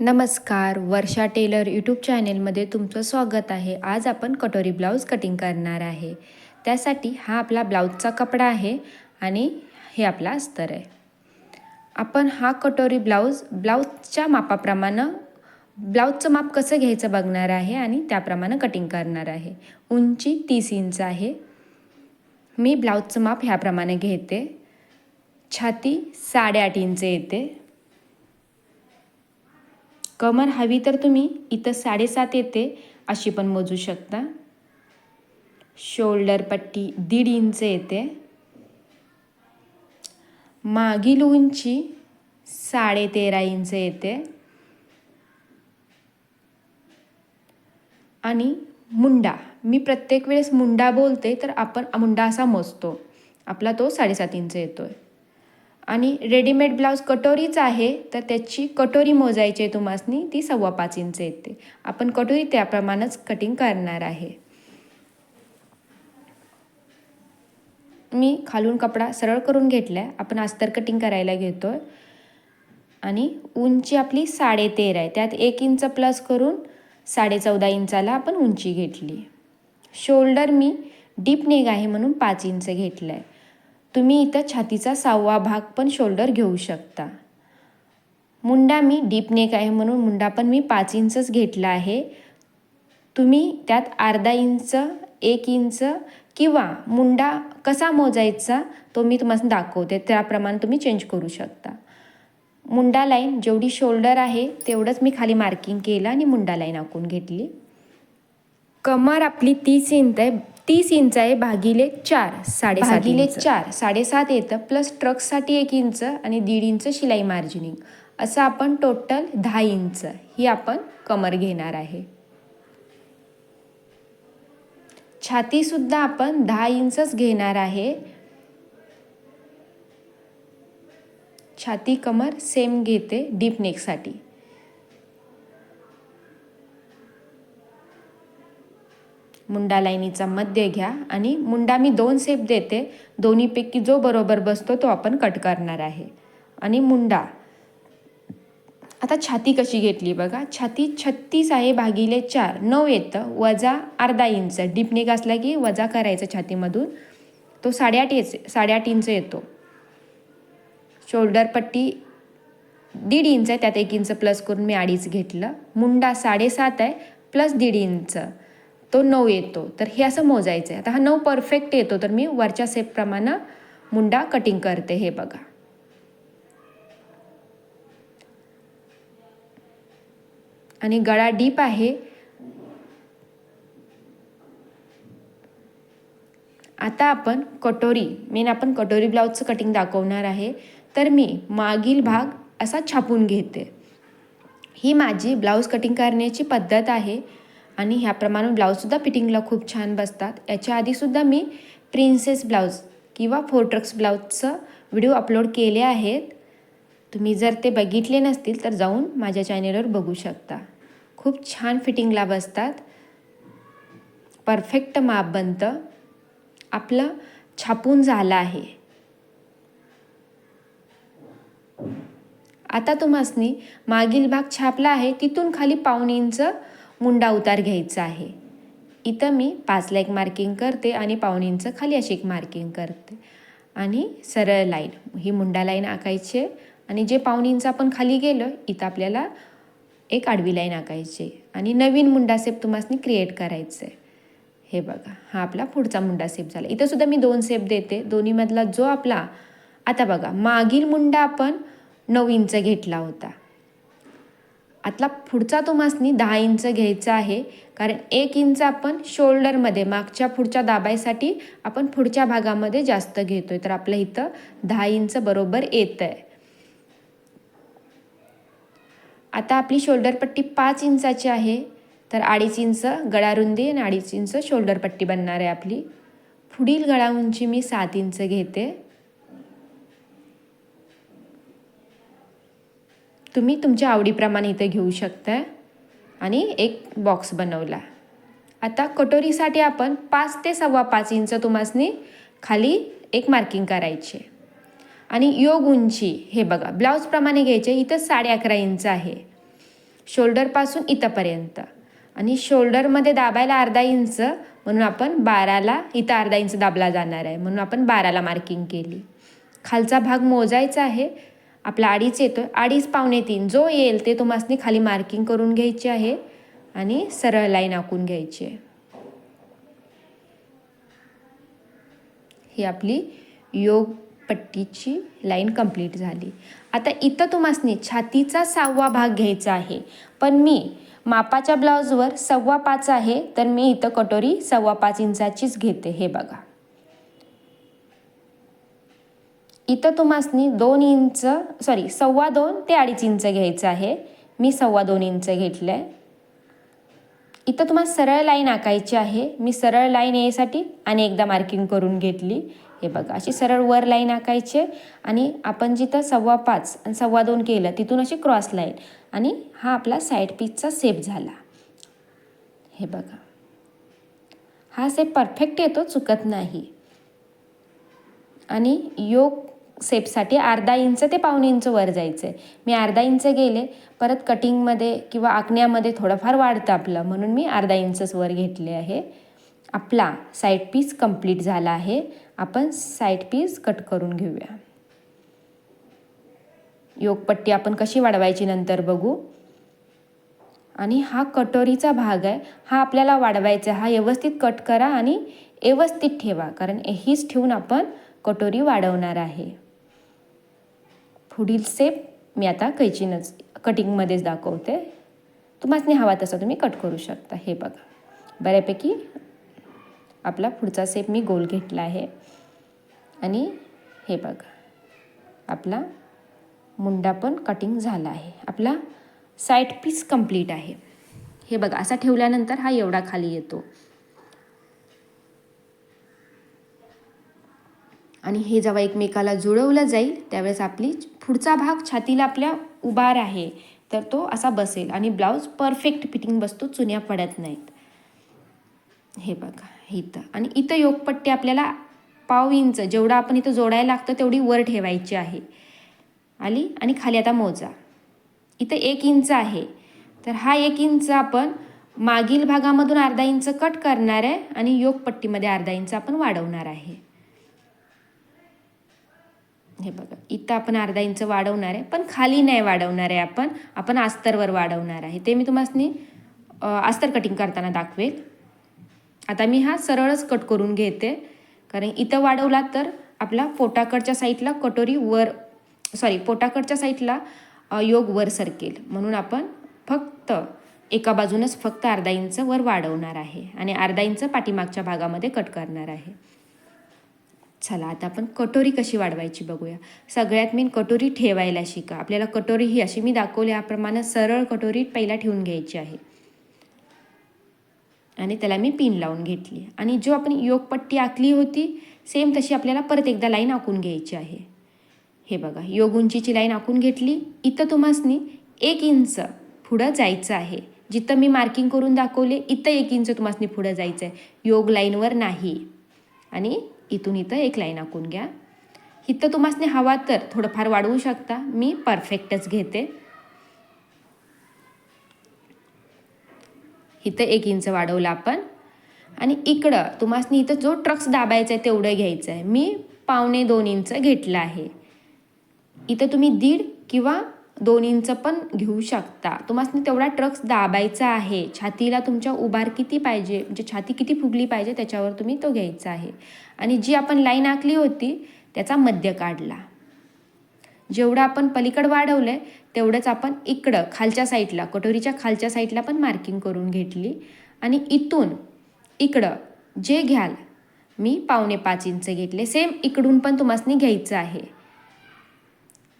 नमस्कार वर्षा teller YouTube चॅनेलमध्ये तुमचं स्वागत आहे. आज आपण कटोरी ब्लाऊज कटिंग करणार आहे. त्यासाठी हा आपला ब्लाऊजचा कपडा आहे आणि हे आपला अस्तर आहे. आपण हा कटोरी ब्लाऊज ब्लाऊजच्या मापाप्रमाणे ब्लाऊजचं माप कसं घ्यायचं बघणार आहे आणि त्याप्रमाणे कटिंग करणार आहे. उंची तीस इंच आहे. मी ब्लाऊजचं माप ह्याप्रमाणे घेते. छाती साडेआठ इंच येते. कमर हवी तर तुम्ही इथं साडेसात येते अशी पण मोजू शकता. शोल्डर पट्टी दीड इंच येते. मागील उंची साडे तेरा इंच येते. आणि मुंडा मी प्रत्येक वेळेस मुंडा बोलते तर आपण मुंडा असा मोजतो. आपला तो साडेसात इंच आहे आणि रेडीमेड ब्लाऊज कटोरीच आहे तर त्याची कटोरी मोजायची आहे तुम्हासनी ती सव्वा पाच इंच येते. आपण कटोरी त्याप्रमाणेच कटिंग करणार आहे. मी खालून कपडा सरळ करून घेतला आहे आपण अस्तर कटिंग करायला घेतो आहे आणि उंची आपली साडेतेर आहे त्यात एक इंच प्लस करून साडे चौदा इंचाला आपण उंची घेतली. शोल्डर मी डीप नेग आहे म्हणून पाच इंच घेतलं आहे तुम्ही इथं छातीचा सहावा भाग पण शोल्डर घेऊ शकता. मुंडा मी डीप नेक आहे म्हणून मुंडा पण मी पाच इंचच घेतला आहे. तुम्ही त्यात अर्धा इंच एक इंच किंवा मुंडा कसा मोजायचा तो मी तुम्हाला दाखवते. त्याप्रमाणे तुम्ही चेंज करू शकता. मुंडा लाईन जेवढी शोल्डर आहे तेवढंच मी खाली मार्किंग केलं आणि मुंडा लाईन आखून घेतली. कमर आपली तीस इंच आहे. तीस इंच आहे भागिले चार साडे भागिले चार साडेसात येतं प्लस ट्रकसाठी एक इंच आणि दीड इंच शिलाई मार्जिनिंग. असं आपण टोटल दहा इंच ही आपण कमर घेणार आहे. छातीसुद्धा आपण दहा इंचच घेणार आहे. छाती कमर सेम घेते डीप नेकसाठी. मुंडा लाईनीचा मध्य घ्या आणि मुंडा मी दोन सेप देते. दोन्हीपैकी जो बरोबर बसतो तो आपण कट करणार आहे. आणि मुंडा. आता छाती कशी घेतली बघा. छाती छत्तीस आहे भागिले चार. नऊ येतं. वजा अर्धा इंच. डिपनेक असला की वजा करायचं छातीमधून. तो साडेआठ येच साडेआठ इंच येतो. शोल्डर पट्टी दीड इंच आहे. त्यात एक इंच प्लस करून मी अडीच घेतलं. मुंडा साडेसात आहे. प्लस दीड इंच. तो नऊ येतो. तर हे असं मोजायचं आहे आता हा नऊ परफेक्ट येतो तर मी वरच्या सेपप्रमाणे मुंडा कटिंग करते हे बघा. आणि गळा डीप आहे. आता आपण कटोरी मेन आपण कटोरी ब्लाऊजचं कटिंग दाखवणार आहे. तर मी मागील भाग असा छापून घेते. ही माझी ब्लाऊज कटिंग करण्याची पद्धत आहे. आणि ह्याप्रमाणे ब्लाऊजसुद्धा फिटिंगला खूप छान बसतात. याच्या आधीसुद्धा मी प्रिन्सेस ब्लाऊज किंवा फोर्ट्रक्स ब्लाऊजचं व्हिडिओ अपलोड केले आहेत. तुम्ही जर ते बघितले नसतील तर जाऊन माझ्या चॅनेलवर बघू शकता. खूप छान फिटिंगला बसतात. परफेक्ट माप बनतं आपलं छापून झालं आहे. आता तुम्हासनी मागील भाग छापला आहे. तिथून खाली पाऊण इंच मुंडा उतार घ्यायचा आहे. इथं मी पाचला एक मार्किंग करते आणि पाहुणींचं खाली अशी एक मार्किंग करते. आणि सरळ लाईन ही मुंडा लाईन आकायची आणि जे पाहुणींचं आपण खाली गेलं इथं आपल्याला एक आडवी लाईन आकायची आणि नवीन मुंडा सेप तुम्हाला क्रिएट करायचं आहे. हे बघा हा आपला पुढचा मुंडा सेप झाला. इथंसुद्धा मी दोन सेप देते. दोन्हीमधला जो आपला आता बघा मागील मुंडा आपण नऊ इंच घेतला होता. आतला पुढचा तो मासनी दहा इंच घ्यायचा आहे. कारण एक इंच आपण शोल्डरमध्ये मागच्या पुढच्या दाबायसाठी आपण पुढच्या भागामध्ये जास्त घेतो आहे तर आपल्या इथं दहा इंच बरोबर येत आहे आता आपली शोल्डर पट्टी पाच इंचाची आहे. तर अडीच इंच गळारुंदी आणि अडीच इंच शोल्डर पट्टी बनणार आहे आपली. पुढील गळा उंची मी सात इंच घेते. तुम्ही तुमच्या आवडीप्रमाणे इथे घेऊ शकता आणि एक बॉक्स बनवला. आता कटोरीसाठी आपण पाच ते सव्वा पाच इंच तुम्हासनी खाली एक मार्किंग करायचे. आणि योग उंची हे बघा ब्लाऊजप्रमाणे घ्यायचे इथं साडे अकरा इंच आहे. शोल्डरपासून इथंपर्यंत. आणि शोल्डरमध्ये दाबायला अर्धा इंच म्हणून आपण बाराला इथं अर्धा इंच दाबला जाणार आहे म्हणून आपण बाराला मार्किंग केली. खालचा भाग मोजायचा आहे आपला अडीच येतो आहे अडीच पावणे तीन. जो येईल ते तुम्हाला खाली मार्किंग करून घ्यायची आहे आणि सरळ लाईन आखून घ्यायची आहे. ही आपली योग पट्टीची लाईन कंप्लीट झाली. आता इथं तुम्हाला छातीचा सहावा भाग घ्यायचा आहे. पण मी मापाच्या ब्लाऊजवर सव्वा पाच आहे तर मी इथं कटोरी सव्वा पाच इंचाचीच घेते. हे बघा. इथं तुम्हासनी दोन इंच सॉरी सव्वा दोन ते अडीच इंच घ्यायचं आहे. मी सव्वा दोन इंच घेतलं आहे इथं तुम्हाला सरळ लाईन आकायची आहे. मी सरळ लाईन यासाठी आणि एकदा मार्किंग करून घेतली. हे बघा अशी सरळ वर लाईन आकायची आणि आपण जिथं सव्वा पाच आणि सव्वा दोन केलं तिथून अशी क्रॉस लाईन आणि हा आपला साईड पीसचा सेप झाला. हे बघा. हा सेप परफेक्ट येतो चुकत नाही. आणि योग सेपसाठी अर्धा इंच ते पावणे इंच वर जायचं आहे मी अर्धा इंच गेले परत कटिंगमध्ये किंवा आखण्यामध्ये थोडंफार वाढतं आपलं म्हणून मी अर्धा इंचच वर घेतले आहे. आपला साईड पीस कंप्लीट झाला आहे. आपण साईड पीस कट करून घेऊया. योगपट्टी आपण कशी वाढवायची नंतर बघू. आणि हा कटोरीचा भाग आहे. हा आपल्याला वाढवायचा हा व्यवस्थित कट करा आणि व्यवस्थित ठेवा कारण हीच ठेवून आपण कटोरी वाढवणार आहे. पुढील सेप मी आता कैचीनच कटिंगमध्येच दाखवते. तुम्हासनी हवा तसा तुम्ही कट करू शकता. हे बघा. बऱ्यापैकी आपला पुढचा सेप मी गोल घेतला आहे. आणि हे बघा. आपला मुंडा पण कटिंग झाला आहे. आपला साईड पीस कंप्लीट आहे. हे बघा. असा ठेवल्यानंतर हा एवढा खाली येतो. आणि हे जेव्हा एकमेकाला जुळवलं जाईल त्यावेळेस आपली पुढचा भाग छातीला आपल्या उभार आहे तर तो असा बसेल. आणि ब्लाऊज परफेक्ट फिटिंग बसतो चुन्या पडत नाहीत. हे बघा इथं. आणि इथं योगपट्टी आपल्याला पाव इंच जेवढं आपण इथं जोडायला लागतं तेवढी वर ठेवायची आहे. आली आणि खाली आता मोजा. इथं एक इंच आहे. तर हा एक इंच आपण मागील भागामधून अर्धा इंच कट करणार आहे आणि योगपट्टीमध्ये अर्धा इंच आपण वाढवणार आहे. हे बघा इथं आपण अर्धा इंच वाढवणार आहे पण खाली नाही वाढवणार आहे आपण आपण अस्तरवर वाढवणार आहे. ते मी तुम्हाला अस्तर कटिंग करताना दाखवेल. आता मी हा सरळच कट करून घेते. कारण इथं वाढवला तर आपला पोटाकडच्या साईडला कटोरी वर सॉरी पोटाकडच्या साईडला योग वर सरकेल. म्हणून आपण फक्त एका बाजूनच फक्त अर्धा इंच वर वाढवणार आहे. आणि अर्धा इंच पाठीमागच्या भागामध्ये कट करणार आहे. चला आता आपण कटोरी कशी वाढवायची बघूया. सगळ्यात मेन कटोरी ठेवायला शिका. आपल्याला कटोरी ही अशी मी दाखवल्याप्रमाणे सरळ कटोरी पहिला ठेवून घ्यायची आहे. आणि त्याला मी पिन लावून घेतली. आणि जो आपण योगपट्टी आखली होती सेम तशी आपल्याला परत एकदा लाईन आखून घ्यायची आहे. हे बघा योग उंचीची लाईन आखून घेतली. इथं तुम्हासनी एक इंच पुढं जायचं आहे. जिथं मी मार्किंग करून दाखवले इथं एक इंच तुम्हासनी पुढं जायचं आहे योग लाईनवर नाही. आणि इथून इथं एक लाईन आखून घ्या. इथं तुम्हाला हवा तर थोडंफार वाढवू शकता. मी परफेक्टच घेते. इथं एक इंच वाढवलं आपण. आणि इकडं तुम्हाला इथं जो ट्रक्स दाबायचा आहे तेवढं घ्यायचं आहे मी पावणे दोन इंच घेतलं आहे. इथं तुम्ही दीड किंवा दोन इंच पण घेऊ शकता. तुम्हाला तेवढा ट्रक्स दाबायचा आहे. छातीला तुमच्या उभार किती पाहिजे म्हणजे छाती किती फुगली पाहिजे त्याच्यावर तुम्ही तो घ्यायचा आहे. आणि जी आपण लाईन आखली होती त्याचा मध्य काढला. जेवढं आपण पलीकडं वाढवलं आहे तेवढंच आपण इकडं खालच्या साईडला कटोरीच्या खालच्या साईडला पण मार्किंग करून घेतली. आणि इथून इकडं जे घ्याल मी पावणे पाच इंच घेतले. सेम इकडून पण तुम्हाला घ्यायचं आहे.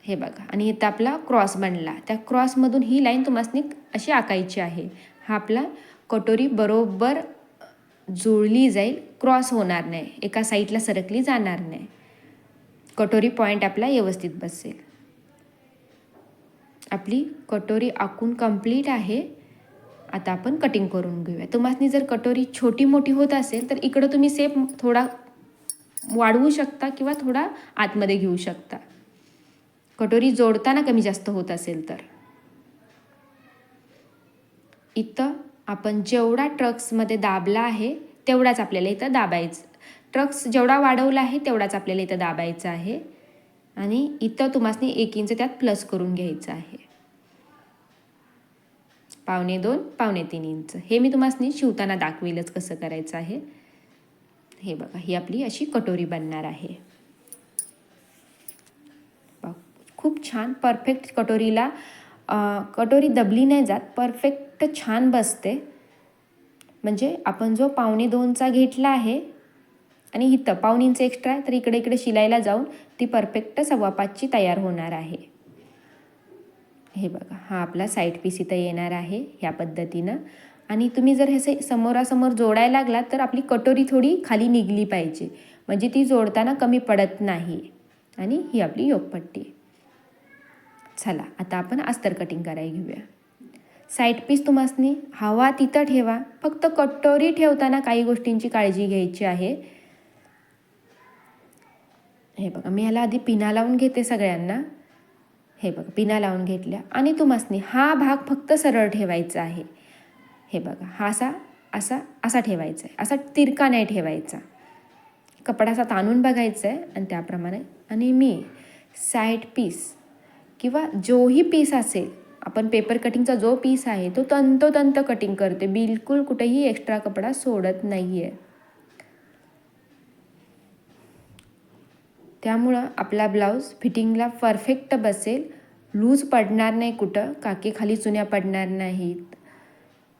हे बघा. आणि इथं आपला क्रॉस बनला. त्या क्रॉसमधून ही लाईन तुम्हाला अशी आकायची आहे. हा आपला कटोरी बरोबर जुळली जाईल. क्रॉस होणार नाही. एका साईडला सरकली जाणार नाही. कटोरी पॉईंट आपला व्यवस्थित बसेल. आपली कटोरी आखून कंप्लीट आहे. आता आपण कटिंग करून घेऊया. तुम्हाला जर कटोरी छोटी मोठी होत असेल तर इकडं तुम्ही सेप थोडा वाढवू शकता किंवा थोडा आतमध्ये घेऊ शकता. कटोरी जोडताना कमी जास्त होत असेल तर. इथं आपण जेवढा ट्रक्समध्ये दाबला आहे तेवढाच आपल्याला इथं दाबायचं. ट्रक्स जेवढा वाढवला आहे तेवढाच आपल्याला इथं दाबायचा आहे. आणि इथं तुम्हाला एक इंच त्यात प्लस करून घ्यायचं आहे. पावणे दोन पावणे तीन इंच. हे मी तुम्हाला शिवताना दाखवेलच कसं करायचं आहे. हे बघा ही आपली अशी कटोरी बनणार आहे. खूप छान परफेक्ट कटोरीला कटोरी दबली नाही जात परफेक्ट छान बसते. म्हणजे आपण जो पावणे दोनचा घेतला आहे आणि इथं पाऊण इंच एक्स्ट्रा आहे तर इकडे इकडे शिलायला जाऊन ती परफेक्ट सव्वा पाचची तयार होणार आहे. हे बघा हा आपला साईड पीस इथं येणार आहे ह्या पद्धतीनं. आणि तुम्ही जर हे समोरासमोर जोडायला लागलात तर आपली कटोरी थोडी खाली निघली पाहिजे. म्हणजे ती जोडताना कमी पडत नाही. आणि ही आपली योगपट्टी. चला आता आपण अस्तर कटिंग करायला घेऊया. साईड पीस तुम्हासनी हवा तिथं ठेवा फक्त कटोरी ठेवताना काही गोष्टींची काळजी घ्यायची आहे. हे बघा मी ह्याला आधी पिना लावून घेते सगळ्यांना. हे बघा पिना लावून घेतल्या. आणि तुम्हासनी हा भाग फक्त सरळ ठेवायचा आहे. हे बघा हा असा असा असा ठेवायचा आहे असा तिरका नाही ठेवायचा. कपडा असा ताणून बघायचा आहे आणि त्याप्रमाणे. आणि मी साईड पीस किंवा जोही पीस असेल आपण पेपर कटिंगचा जो पीस आहे तो तंतोतंत कटिंग करते. बिलकुल कुठेही एक्स्ट्रा कपडा सोडत नाही आहे त्यामुळं आपला ब्लाऊज फिटिंगला परफेक्ट बसेल. लूज पडणार नाही कुठं. काके खाली चुन्या पडणार नाहीत.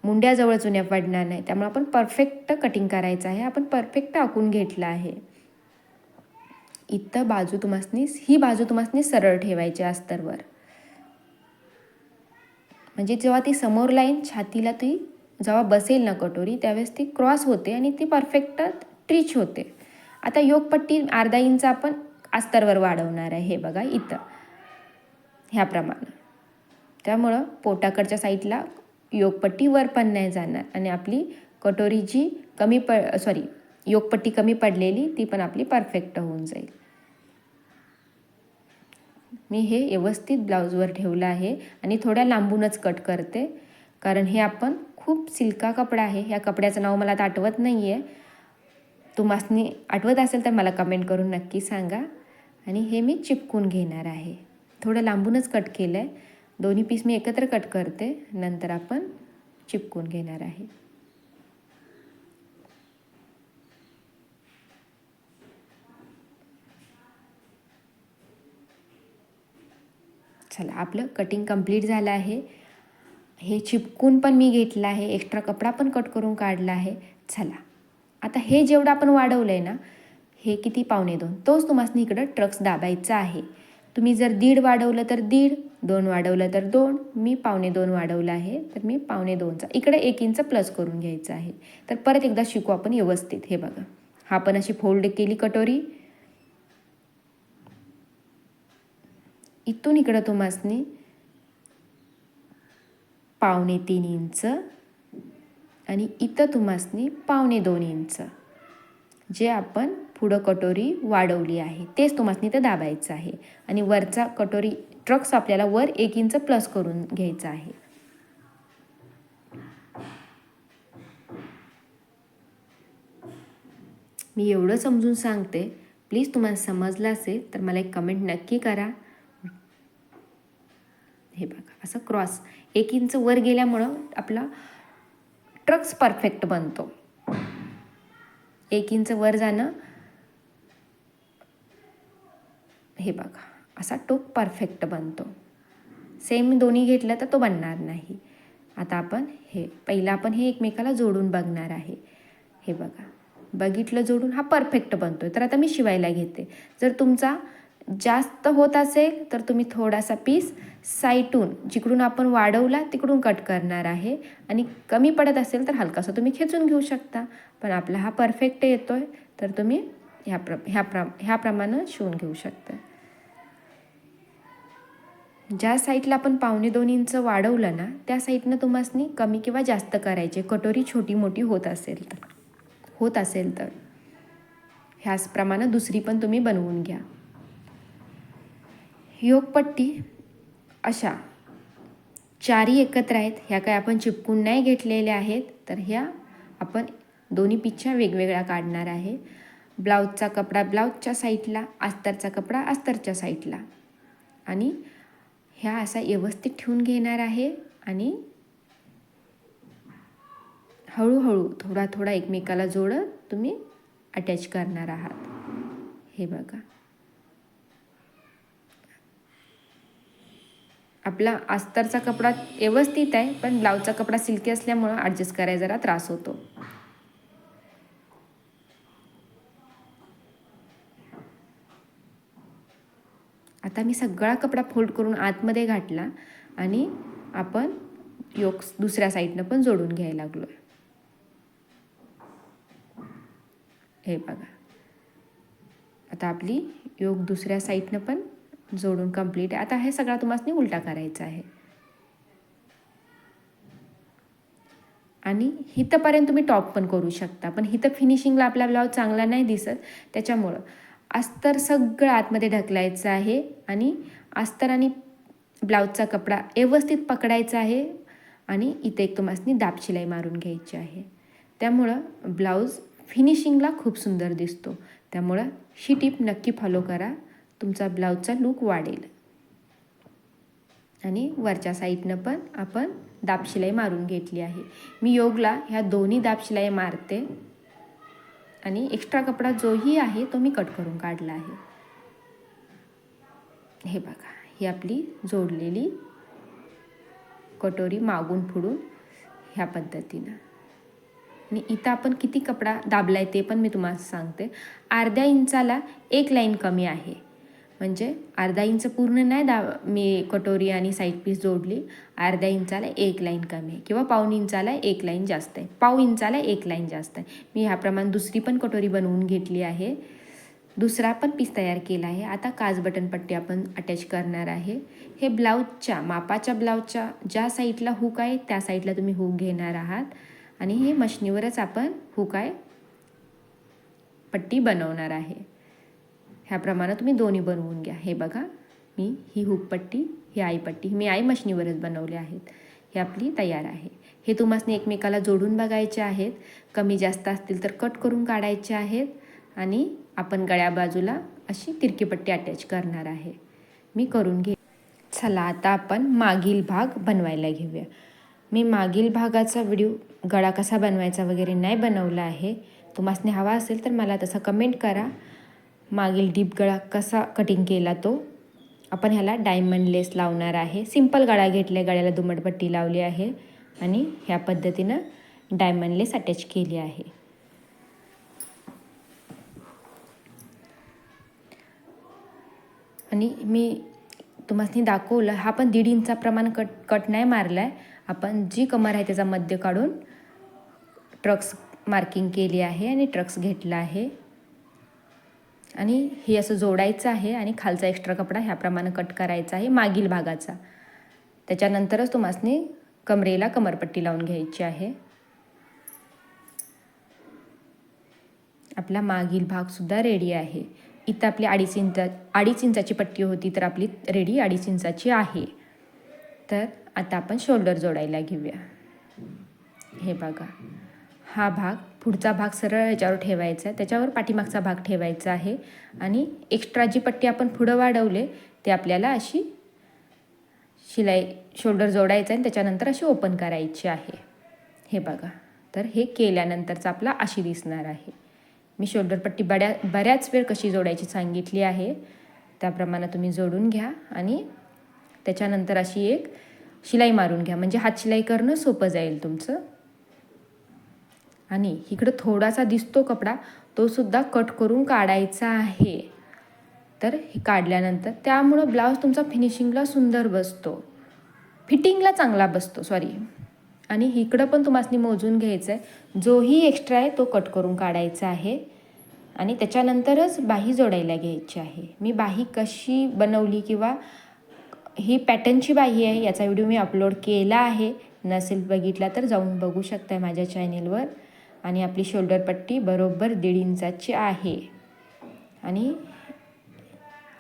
मुंड्याजवळ चुन्या पडणार नाही त्यामुळे आपण परफेक्ट कटिंग करायचं आहे. आपण परफेक्ट आखून घेतलं आहे. इथं बाजू तुम्हाला ही बाजू तुम्हाला सरळ ठेवायची अस्तरवर. म्हणजे जेव्हा ती समोर लाईन छातीला ती जेव्हा बसेल ना कटोरी त्यावेळेस ती क्रॉस होते आणि ती परफेक्ट ट्रिच होते. आता योगपट्टी अर्धा इंच आपण अस्तरवर वाढवणार आहे हे बघा इथं. ह्याप्रमाणे. त्यामुळं पोटाकडच्या साईडला योगपट्टी वर पण नाही जाणार आणि आपली कटोरी जी कमी प सॉरी योगपट्टी कमी पडलेली ती पण आपली परफेक्ट होऊन जाईल. मी हे व्यवस्थित ब्लाऊजवर ठेवलं आहे आणि थोड्या लांबूनच कट करते. कारण हे आपण खूप सिल्का कपडा आहे. ह्या कपड्याचं नाव मला आता आठवत नाही आहे तुम्हासनी आठवत असेल तर मला कमेंट करून नक्की सांगा. आणि हे मी चिपकून घेणार आहे. थोडं लांबूनच कट केलं आहे दोन्ही पीस मी एकत्र कट करते. नंतर आपण चिपकून घेणार आहे. चला आपलं कटिंग कंप्लीट झालं आहे. हे चिपकून पण मी घेतलं आहे एक्स्ट्रा कपडा पण कट करून काढला आहे. चला आता हे जेवढं आपण वाढवलं आहे ना हे किती पावणे दोन? तोच तुम्हाला इकडं ट्रक्स दाबायचा आहे. तुम्ही जर दीड वाढवलं तर दीड दोन वाढवलं तर दोन मी पावणे दोन वाढवलं आहे तर मी पावणे दोनचा. इकडे एक इंच प्लस करून घ्यायचं आहे. तर परत एकदा शिकू आपण व्यवस्थित हे बघा. हा पण अशी फोल्ड केली कटोरी. इथून इकडं तुम्हासनी पावणे तीन इंच आणि इथं तुम्हासनी पावणे दोन इंच जे आपण पुढं कटोरी वाढवली आहे. तेच तुम्हाला इथं दाबायचं आहे. आणि वरचा कटोरी ट्रक्स आपल्याला वर एक इंच प्लस करून घ्यायचा आहे. मी एवढं समजून सांगते. प्लीज तुम्हाला समजलं असेल तर मला एक कमेंट नक्की करा. हे बघा असं क्रॉस एक इंच वर गेल्यामुळं आपला ट्रक्स परफेक्ट बनतो. एक इंच वर जाणं हे बघा असा टोक परफेक्ट बनतो. सेम दोन्ही घेतलं तर तो बनणार नाही. आता आपण हे पहिलं आपण हे एकमेकाला जोडून बघणार आहे. हे बघा बघितलं जोडून हा परफेक्ट बनतो तर आता मी शिवायला घेते. जर तुमचा जास्त होत असेल तर तुम्ही थोडासा पीस साईटून जिकडून आपण वाढवला तिकडून कट करणार आहे. आणि कमी पडत असेल तर हलकासा तुम्ही खेचून घेऊ शकता. पण आपला हा परफेक्ट येतो आहे तर तुम्ही ह्या प्र ह्या प्र ह्याप्रमाणे शिवून घेऊ शकता. ज्या साईडला आपण पावणे दोन इंच वाढवलं ना त्या साईडनं तुम्हाला कमी किंवा जास्त करायचे. कटोरी छोटी मोठी होत असेल तर होत असेल तर. ह्याचप्रमाणे दुसरी पण तुम्ही बनवून घ्या. योगपट्टी अशा. चारही एकत्र आहेत. ह्या काय आपण चिपकून नाही घेतलेल्या आहेत. तर ह्या आपण दोन्ही पिच्छा वेगवेगळ्या काढणार आहे. ब्लाऊजचा कपडा ब्लाऊजच्या साईडला अस्तरचा कपडा अस्तरच्या साईडला. आणि ह्या असा व्यवस्थित ठेवून घेणार आहे. आणि हळूहळू थोडा थोडा एकमेकाला जोडत तुम्ही अटॅच करणार आहात. हे बघा. आपला अस्तरचा कपडा व्यवस्थित आहे पण ब्लाऊजचा कपडा सिल्की असल्यामुळं ॲडजस्ट करायला जरा त्रास होतो. आता मी सगळा कपडा फोल्ड करून आतमध्ये घातला आणि आपण योग दुसऱ्या साईडनं पण जोडून घ्यायला लागलो आहे हे बघा. आता आपली योग दुसऱ्या साईडनं पण जोडून कंप्लीट आहे. आता हे सगळा तुम्हाला उलटा करायचा आहे. आणि हिथंपर्यंत तुम्ही टॉप पण करू शकता. पण हिथं फिनिशिंगला आपला ब्लाऊज चांगला नाही दिसत. त्याच्यामुळं अस्तर सगळं आतमध्ये ढकलायचं आहे. आणि अस्तर आणि ब्लाऊजचा कपडा व्यवस्थित पकडायचा आहे. आणि इथे एक तुम्हाला दाब शिलाई मारून घ्यायची आहे. त्यामुळं ब्लाऊज फिनिशिंगला खूप सुंदर दिसतो. त्यामुळं ही टीप नक्की फॉलो करा. तुमचा ब्लाऊजचा लूक वाढेल. आणि वरच्या साईडनं पण आपण दाब शिलाई मारून घेतली आहे. मी योगला ह्या दोन्ही दाब शिलाई मारते. आणि एक्स्ट्रा कपडा जोही आहे तो मी कट करून काढला आहे. हे बघा ही आपली जोडलेली कटोरी मागून फुडून ह्या पद्धतीनं. आणि इथं आपण किती कपडा दाबला आहे ते पण मी तुम्हाला सांगते. अर्ध्या इंचाला एक लाईन कमी आहे. म्हणजे अर्धा इंच पूर्ण नाही दा मी कटोरी आणि साईड पीस जोडली. अर्ध्या इंचाला एक लाईन कमी आहे किंवा पाऊन इंचाला एक लाईन जास्त आहे. पाव इंचाला एक लाईन जास्त आहे. मी ह्याप्रमाणे दुसरी पण कटोरी बनवून घेतली आहे. दुसरा पण पीस तयार केला आहे. आता काज बटन पट्टी आपण अटॅच करणार आहे. हे ब्लाऊजच्या मापाच्या ब्लाऊजच्या ज्या साईडला हुक आहे त्या साईडला तुम्ही हुक घेणार आहात. आणि हे मशनीवरच आपण हुक आहे पट्टी बनवणार आहे. ह्याप्रमाणे तुम्ही दोन्ही बनवून घ्या. हे बघा मी ही हुकपट्टी ही आईपट्टी मी आई मशनीवरच बनवले आहेत. हे आपली तयार आहे. हे तुम्हाला एकमेकाला जोडून बघायचे आहेत. कमी जास्त असतील तर कट करून काढायचे आहेत. आणि आपण गळ्या बाजूला अशी तिरकी पट्टी अटॅच करणार आहे. मी करून घे चला आता आपण मागील भाग बनवायला घेऊया. मी मागील भागाचा व्हिडिओ गळा कसा बनवायचा वगैरे नाही बनवला आहे. तुम्हाला हवा असेल तर मला तसा कमेंट करा. मागील डीप गळा कसा कटिंग केला तो? आपण ह्याला डायमंड लेस लावणार आहे. सिंपल गळा घेतला गळ्याला दुमटपट्टी लावली आहे आणि ह्या पद्धतीनं डायमंड लेस अटॅच केली आहे. आणि मी तुम्हाला दाखवलं हा पण दीड इंचा प्रमाण कट कट नाही मारला आहे आपण जी कमर आहे त्याचा मध्य काढून ट्रक्स मार्किंग केली आहे आणि ट्रक्स घेतला आहे. आणि हे असं जोडायचं आहे आणि खालचा एक्स्ट्रा कपडा ह्याप्रमाणे कट करायचा आहे मागील भागाचा. त्याच्यानंतरच तुम्हाला कमरेला कमरपट्टी लावून घ्यायची आहे. आपला मागील भागसुद्धा रेडी आहे. इथं आपली अडीच इंचा अडीच इंचाची पट्टी होती तर आपली रेडी अडीच इंचाची आहे. तर आता आपण शोल्डर जोडायला घेऊया. हे बघा. हा भाग पुढचा भाग सरळ याच्यावर ठेवायचा आहे. त्याच्यावर पाठीमागचा भाग ठेवायचा आहे. आणि एक्स्ट्रा जी पट्टी आपण पुढं वाढवले ते आपल्याला अशी शिलाई शोल्डर जोडायचं आहे आणि त्याच्यानंतर अशी ओपन करायची आहे. हे बघा. तर हे केल्यानंतरचा आपला अशी दिसणार आहे. मी शोल्डर पट्टी बड्या बऱ्याच वेळ कशी जोडायची सांगितली आहे. त्याप्रमाणे तुम्ही जोडून घ्या आणि त्याच्यानंतर अशी एक शिलाई मारून घ्या. म्हणजे हात शिलाई करणं सोपं जाईल तुमचं. आणि इकडं थोडासा दिसतो कपडा तो सुद्धा कट करून काढायचा आहे. तर हे काढल्यानंतर त्यामुळं ब्लाऊज तुमचा फिनिशिंगला सुंदर बसतो. फिटिंगला चांगला बसतो सॉरी आणि इकडं पण तुम्हाला मोजून घ्यायचं आहे जोही एक्स्ट्रा आहे तो कट करून काढायचा आहे. आणि त्याच्यानंतरच बाही जोडायला घ्यायची आहे. मी बाही कशी बनवली किंवा ही पॅटर्नची बाही आहे याचा व्हिडिओ मी अपलोड केला आहे. नसेल बघितला तर जाऊन बघू शकता माझ्या चॅनेलवर आणि आपली शोल्डर पट्टी बरोबर दीड इंचाची आहे. आणि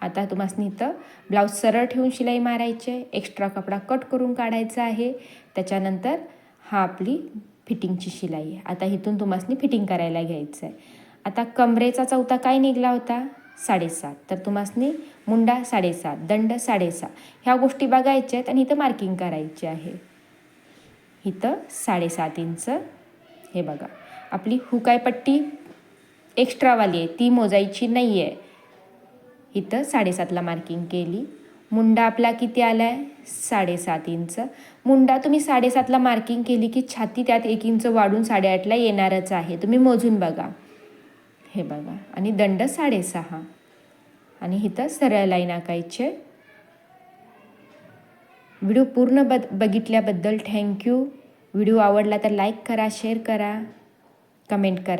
आता तुम्हाला इथं ब्लाऊज सरळ ठेवून शिलाई मारायची आहे. एक्स्ट्रा कपडा कट करून काढायचा आहे. त्याच्यानंतर हा आपली फिटिंगची शिलाई आहे. आता इथून तुम्हाला फिटिंग करायला घ्यायचं आहे. आता कमरेचा चौथा काय निघला होता? साडेसात. तर तुम्हाला मुंडा साडेसात दंड साडेसात. ह्या गोष्टी बघायच्या आहेत आणि इथं मार्किंग करायची आहे. इथं साडेसात इंच हे बघा. आपली हुकायपट्टी एक्स्ट्रावाली आहे. ती मोजायची नाही आहे इथं साडेसातला मार्किंग केली. मुंडा आपला किती आला आहे साडेसात इंच. मुंडा तुम्ही साडेसातला मार्किंग केली की छाती त्यात एक इंच वाढून साडेआठला येणारच आहे. तुम्ही मोजून बघा. हे बघा. आणि दंड साडेसहा. आणि इथं सरळ लाईन आकायचे. व्हिडिओ पूर्ण बद बघितल्याबद्दल थँक्यू व्हिडिओ आवडला तर लाईक करा शेअर करा. कमेंट करा.